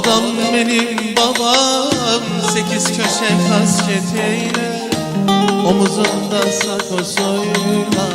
Odam benim babam Sekiz köşe kasket eyler Omuzunda sakosuyla.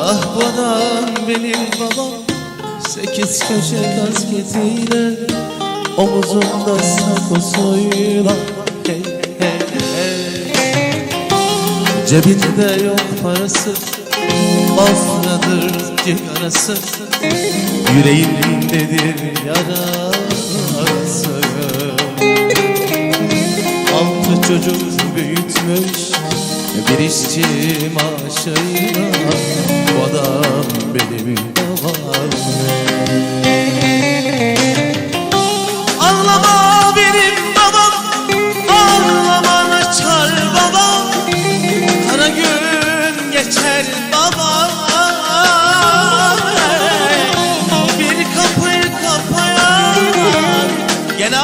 Ah odam benim babam Sekiz köşe kasket eyler Omuzunda sakosuyla. Hey, hey, hey. Cebinde yok parası. Bafradır cigarası. Yüreğindedir yarası Altı çocuk büyütmüş Bir işçi maaşıyla. Bu adam benim babam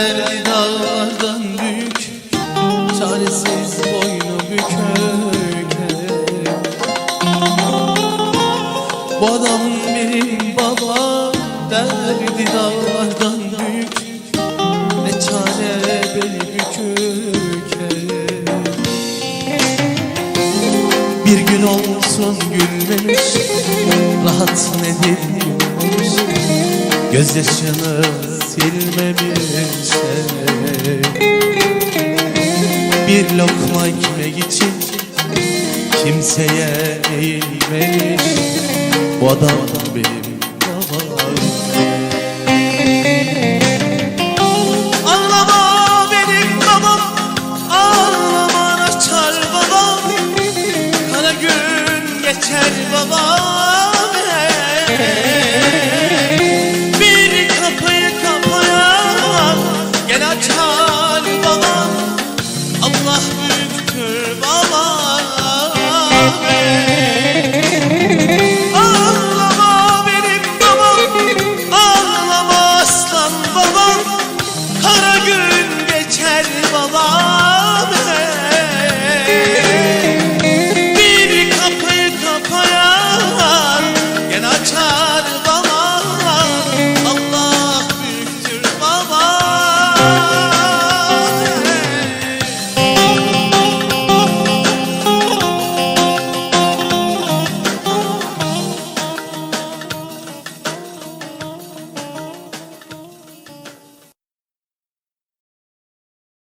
Derdi dağlardan büyük Çaresiz boynu bükük Bu benim babam Derdi dağlardan büyük Ne çare beli bükük Bir gün olsun gülmemiş Rahat nedir gülmemiş Gözyaşını getirmemişse Bir lokma ekmek için kimseye eğilmemiş. Bu adam benim Geçer baba